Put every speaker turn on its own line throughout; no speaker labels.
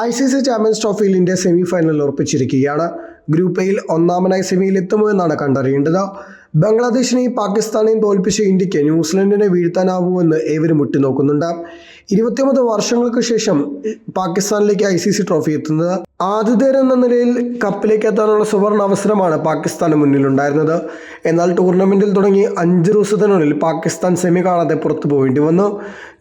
I C C champions ട്രോഫിയിൽ India semi final ഉറപ്പിച്ചിരിക്കുകയാണ്. Group എയിൽ ഒന്നാമനായി സെമിയിൽ എത്തുമോ എന്നാണ് കണ്ടറിയേണ്ടത്. ബംഗ്ലാദേശിനെയും പാകിസ്ഥാനെയും തോൽപ്പിച്ച ഇന്ത്യയ്ക്ക് ന്യൂസിലൻഡിനെ വീഴ്ത്താനാവുമെന്ന് ഏവരും ഉറ്റുനോക്കുന്നുണ്ട്. ഇരുപത്തിയൊമ്പത് വർഷങ്ങൾക്ക് ശേഷം പാകിസ്ഥാനിലേക്ക് ഐ സി സി ട്രോഫി എത്തുന്നത് ആതിഥേയരെന്ന നിലയിൽ കപ്പിലേക്ക് എത്താനുള്ള സുവർണ അവസരമാണ് പാകിസ്ഥാന് മുന്നിലുണ്ടായിരുന്നത്. എന്നാൽ ടൂർണമെന്റിൽ തുടങ്ങി അഞ്ച് ദിവസത്തിനുള്ളിൽ പാകിസ്ഥാൻ സെമി കാണാതെ പുറത്തു പോകേണ്ടി വന്നു.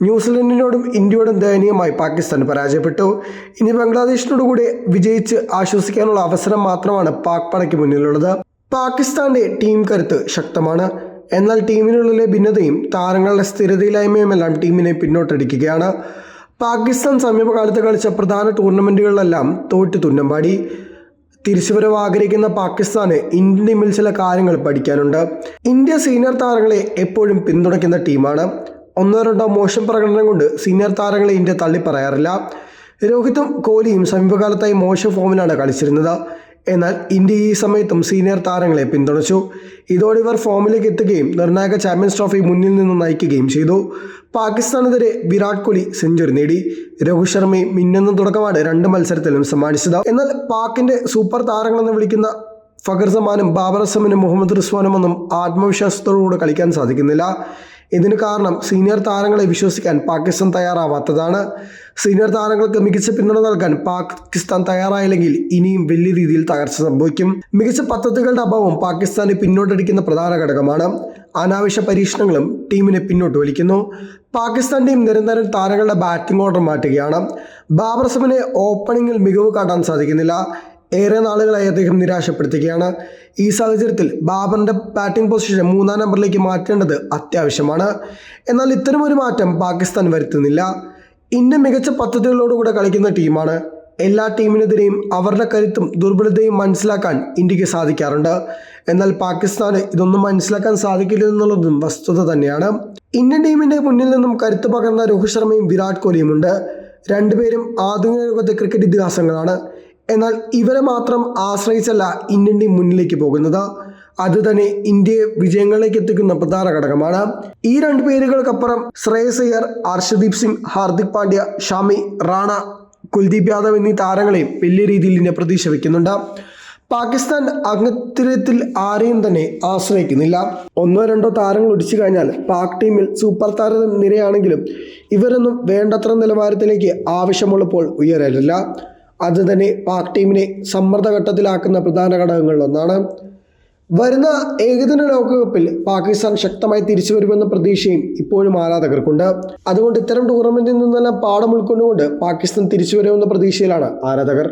ന്യൂസിലൻഡിനോടും ഇന്ത്യയോടും ദയനീയമായി പാകിസ്ഥാൻ പരാജയപ്പെട്ടു. ഇനി ബംഗ്ലാദേശിനോടുകൂടി വിജയിച്ച് ആശ്വസിക്കാനുള്ള അവസരം മാത്രമാണ് പാക് പടയ്ക്ക് മുന്നിലുള്ളത്. പാകിസ്ഥാന്റെ ടീം കരുത്ത് ശക്തമാണ്. എന്നാൽ ടീമിനുള്ളിലെ ഭിന്നതയും താരങ്ങളുടെ സ്ഥിരതയില്ലായ്മയുമെല്ലാം ടീമിനെ പിന്നോട്ടടിക്കുകയാണ്. പാകിസ്ഥാൻ സമീപകാലത്ത് കളിച്ച പ്രധാന ടൂർണമെന്റുകളിലെല്ലാം തോറ്റ് തുന്നമ്പാടി തിരിച്ചുവരവ് ആഗ്രഹിക്കുന്ന പാകിസ്ഥാന് ഇന്ത്യൻ ടീമിൽ ചില കാര്യങ്ങൾ പഠിക്കാനുണ്ട്. ഇന്ത്യ സീനിയർ താരങ്ങളെ എപ്പോഴും പിന്തുണയ്ക്കുന്ന ടീമാണ്. ഒന്നോ രണ്ടോ മോശം പ്രകടനം കൊണ്ട് സീനിയർ താരങ്ങളെ ഇന്ത്യ തള്ളിപ്പറയാറില്ല. രോഹിതും കോഹ്ലിയും സമീപകാലത്തായി മോശം ഫോമിലാണ് കളിച്ചിരുന്നത്. എന്നാൽ ഇന്ത്യ ഈ സമയത്തും സീനിയർ താരങ്ങളെ പിന്തുണച്ചു. ഇതോടെ ഇവർ ഫോമിലേക്ക് എത്തുകയും നിർണായക ചാമ്പ്യൻസ് ട്രോഫി മുന്നിൽ നിന്ന് നയിക്കുകയും ചെയ്തു. പാകിസ്ഥാനെതിരെ വിരാട് കോഹ്ലി സെഞ്ചുറി നേടി. രോഹിത് ശർമ്മയും മിന്നുന്ന തുടക്കമാണ് രണ്ട് മത്സരത്തിലും സമ്മാനിച്ചത്. എന്നാൽ പാക്കിന്റെ സൂപ്പർ താരങ്ങളെന്ന് വിളിക്കുന്ന ഫഖർ സമാനും ബാബർ അസമിനും മുഹമ്മദ് റിസ്വാനും ഒന്നും ആത്മവിശ്വാസത്തോടുകൂടെ കളിക്കാൻ സാധിക്കുന്നില്ല. ഇതിന് കാരണം സീനിയർ താരങ്ങളെ വിശ്വസിക്കാൻ പാകിസ്ഥാൻ തയ്യാറാവാത്തതാണ്. സീനിയർ താരങ്ങൾക്ക് മികച്ച പിന്തുണ നൽകാൻ പാകിസ്ഥാൻ തയ്യാറായില്ലെങ്കിൽ ഇനിയും വലിയ രീതിയിൽ തകർച്ച സംഭവിക്കും. മികച്ച പദ്ധതികളുടെ അഭാവം പാകിസ്ഥാനെ പിന്നോട്ടടിക്കുന്ന പ്രധാന ഘടകമാണ്. അനാവശ്യ പരീക്ഷണങ്ങളും ടീമിനെ പിന്നോട്ട് വലിക്കുന്നു. പാകിസ്ഥാൻ ടീം നിരന്തരം താരങ്ങളുടെ ബാറ്റിംഗ് ഓർഡർ മാറ്റുകയാണ്. ബാബർ സമിനെ ഓപ്പണിംഗിൽ മികവ് കാട്ടാൻ സാധിക്കുന്നില്ല. ഏറെ നാളുകളായി അദ്ദേഹം നിരാശപ്പെടുത്തുകയാണ്. ഈ സാഹചര്യത്തിൽ ബാബറിന്റെ ബാറ്റിംഗ് പൊസിഷൻ മൂന്നാം നമ്പറിലേക്ക് മാറ്റേണ്ടത് അത്യാവശ്യമാണ്. എന്നാൽ ഇത്തരമൊരു മാറ്റം പാകിസ്ഥാൻ വരുത്തുന്നില്ല. ഇന്ത്യ മികച്ച പദ്ധതികളോടുകൂടെ കളിക്കുന്ന ടീമാണ്. എല്ലാ ടീമിനെതിരെയും അവരുടെ കരുത്തും ദുർബലതയും മനസ്സിലാക്കാൻ ഇന്ത്യയ്ക്ക് സാധിക്കാറുണ്ട്. എന്നാൽ പാകിസ്ഥാന് ഇതൊന്നും മനസ്സിലാക്കാൻ സാധിക്കില്ല എന്നുള്ളതും വസ്തുത തന്നെയാണ്. ഇന്ത്യൻ ടീമിന്റെ മുന്നിൽ നിന്നും കരുത്ത് പകർന്ന രോഹിത് ശർമ്മയും വിരാട് കോഹ്ലിയുമുണ്ട് രണ്ടുപേരും ആധുനിക യുഗത്തെ ക്രിക്കറ്റ് ഇതിഹാസങ്ങളാണ്. എന്നാൽ ഇവരെ മാത്രം ആശ്രയിച്ചല്ല ഇന്ത്യൻ ടീം മുന്നിലേക്ക് പോകുന്നത്. അത് തന്നെ ഇന്ത്യയെ വിജയങ്ങളിലേക്ക് എത്തിക്കുന്ന പ്രധാന ഘടകമാണ്. ഈ രണ്ട് പേരുകൾക്കപ്പുറം ശ്രേയസ് അയ്യർ ഹർഷദീപ് സിംഗ് ഹാർദിക് പാണ്ഡ്യ ഷാമി റാണ കുൽദീപ് യാദവ് എന്നീ താരങ്ങളെയും വലിയ രീതിയിൽ ഇന്ത്യ പ്രതീക്ഷ വയ്ക്കുന്നുണ്ട് പാകിസ്ഥാൻ അംഗത്തിരത്തിൽ ആരെയും തന്നെ ആശ്രയിക്കുന്നില്ല. ഒന്നോ രണ്ടോ താരങ്ങൾ ഒടിച്ചു കഴിഞ്ഞാൽ പാക് ടീമിൽ സൂപ്പർ താര നിരയാണെങ്കിലും ഇവരൊന്നും വേണ്ടത്ര നിലവാരത്തിലേക്ക് ആവശ്യമുള്ളപ്പോൾ ഉയരലില്ല അത് തന്നെ പാക് ടീമിനെ സമ്മർദ്ദഘട്ടത്തിലാക്കുന്ന പ്രധാന ഘടകങ്ങളിലൊന്നാണ്. വരുന്ന ഏകദിന ലോകകപ്പിൽ പാകിസ്ഥാൻ ശക്തമായി തിരിച്ചു വരുമെന്ന പ്രതീക്ഷയും ഇപ്പോഴും ആരാധകർക്കുണ്ട്. അതുകൊണ്ട് ഇത്തരം ടൂർണമെന്റിൽ നിന്നെല്ലാം പാഠം ഉൾക്കൊണ്ടുകൊണ്ട് പാകിസ്ഥാൻ തിരിച്ചു വരുമെന്ന പ്രതീക്ഷയിലാണ് ആരാധകർ.